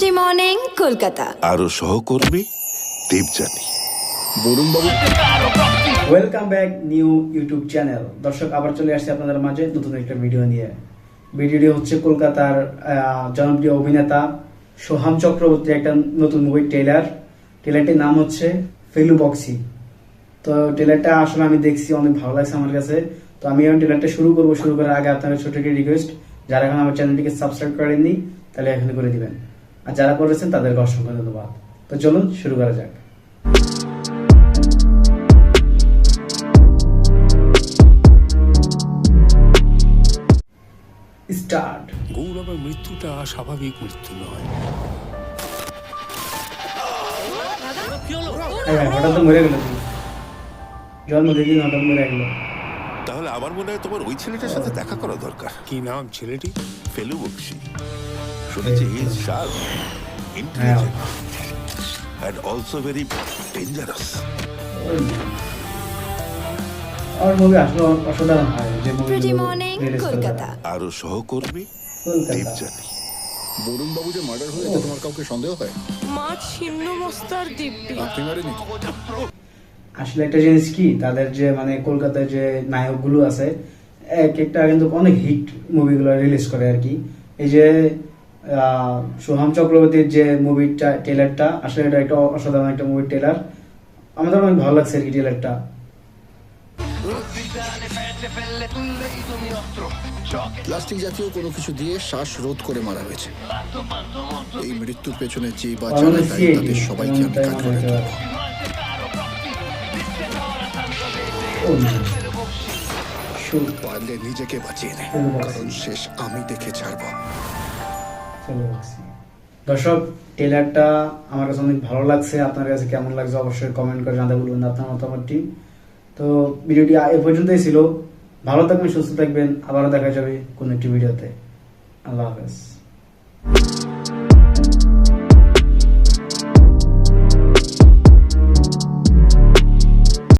Pretty morning Kolkata আরও সহকর্মী দেবযানী বরুণ বাবু welcome back new YouTube channel দর্শক আবার চলে আসছে আপনাদের মাঝে নতুন একটা ভিডিও নিয়ে। ভিডিওটি হচ্ছে কলকাতার জনপ্রিয় অভিনেতা সোহাম চক্রবর্তীর একটা নতুন মুভি ট্রেলার ট্রেলারটির নাম হচ্ছে ফেলু বক্সি। তো ট্রেলারটা আসলে আমি দেখছি অনেক ভালো লাগছে আমার কাছে। তো আমি এখন ট্রেলারটা শুরু করব। শুরু করার আগে আপনাদের ছোট একটি রিকোয়েস্ট যারা এখন আমার চ্যানেলটিকে সাবস্ক্রাইব করেননি তাহলে এখন করে দিবেন। আর যারা করেছেন তাদেরকে অসংখ্য ধন্যবাদ। তো চলুন শুরু করা যাক। স্টার্ট। গৌরবের মৃত্যুটা স্বাভাবিক মৃত্যু নয়। হ্যাঁ হঠাৎ তো মরে গেল তুমি। জন্ম দেখি হঠাৎ মরে গেল। তাহলে আমার মনে হয় তোমার ওই ছেলেটার সাথে দেখা করা দরকার। কি নাম ছেলেটি? ফেলু বক্সি শুনেছি is sharp intelligent and also very dangerous আমার মুভি আসলে অসাধারণ হয় যে মুভি কলকাতা। আরও সহকর্মী দেবযানী বরুণ বাবু যে মার্ডার হয়েছে তোমার কাউকে সন্দেহ হয়? মা ছিন্ন মস্তার দিব্যি। আপনি মারেনি আসলে একটা জিনিস কি তাদের যে মানে কলকাতায় যে নায়কগুলো আছে এক একটা কিন্তু অনেক হিট মুভিগুলো রিলিজ করে আর কি। এই যে সোহাম চক্রবর্তীর যে মুভিটা ট্রেলারটা আসলে এটা একটা অসাধারণ একটা মুভির ট্রেলার আমাদের অনেক ভালো লাগছে আর কি ট্রেলারটা প্লাস্টিক জাতীয় কোনো কিছু দিয়ে শ্বাস রোধ করে মারা হয়েছে। এই মৃত্যুর পেছনে যে বা যারা দায়ী তাদের সবাইকে আমি কাজ করে. পারলে নিজেকে বাঁচিয়ে নে ফেলু বক্সি। কারণ শেষ আমি দেখে ছাড়বো। দর্শক টেলারটা আমার কাছে অনেক ভালো লাগছে। আপনার কাছে কেমন লাগছে অবশ্যই কমেন্ট করে জানাতে বলবেন আপনার মতামতটি তো ভিডিওটি এ পর্যন্তই ছিল। ভালো থাকবেন, সুস্থ থাকবেন। আবারও দেখা যাবে কোনো একটি ভিডিওতে। আল্লাহ হাফেজ।